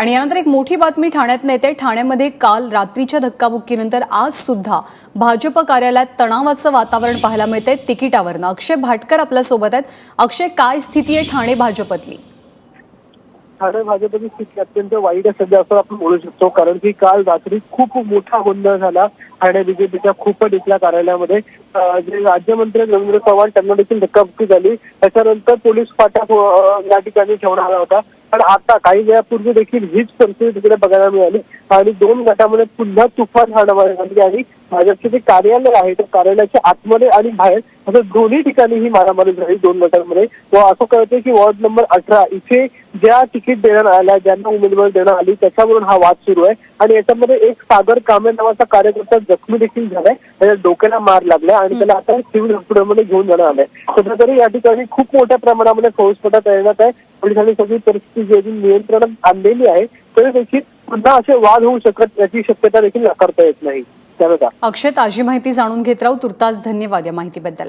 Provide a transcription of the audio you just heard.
आणि यानंतर एक मोठी बातमी ठाण्यात येते. ठाण्यामध्ये काल रात्रीच्या धक्काबुक्कीनंतर आज सुद्धा भाजप कार्यालयात तणावाचं वातावरण पाहायला मिळतंय. तिकिटावरनं. अक्षय भाटकर आपल्यासोबत आहेत. अक्षय काय स्थिती आहे ठाणे भाजपतली? ठाणे भाजपची स्थिती अत्यंत वाईट आहे सध्या असं आपण बोलू शकतो. कारण की काल रात्री खूप मोठा गोंधळ झाला. ठाणे बीजेपीच्या खूपच इथल्या कार्यालयामध्ये. जे राज्यमंत्री रवींद्र चव्हाण त्यांना देखील धक्काबुक्की झाली. त्याच्यानंतर पोलीस फाटा या ठिकाणी ठेवण्यात आला होता. पण आता काही वेळापूर्वी देखील हीच परिस्थिती तिकडे बघायला मिळाली. आणि दोन गटामध्ये पुन्हा तुफान हाणामारी झाली आणि भाजपचे जे कार्यालय आहे त्या कार्यालयाच्या आतमध्ये आणि बाहेर असं दोन्ही ठिकाणी ही मारामारी झाली दोन गटांमध्ये. व असं कळतंय की वॉर्ड नंबर अठरा इथे ज्या तिकीट देण्यात आल्या ज्यांना उमेदवारी देण्यात आली त्याच्यावरून हा वाद सुरू आहे. आणि याच्यामध्ये एक सागर कामे नावाचा कार्यकर्ता जखमी देखील झालाय. त्याच्या डोक्याला मार लागलाय आणि त्याला आता सिव्हिल हॉस्पिटलमध्ये घेऊन जाण्यात आलंय. सध्या तरी या ठिकाणी खूप मोठ्या प्रमाणामध्ये फौजपटा तैनात आहे. पोलिसांनी सगळी परिस्थिती जी अजून नियंत्रणात आणलेली आहे. तरी देखील पुन्हा असे वाद होऊ शकत याची शक्यता देखील नाकारता येत नाही. त्यानंतर अक्षय ताजी माहिती जाणून घेत राहू. तुर्तास धन्यवाद या माहितीबद्दल.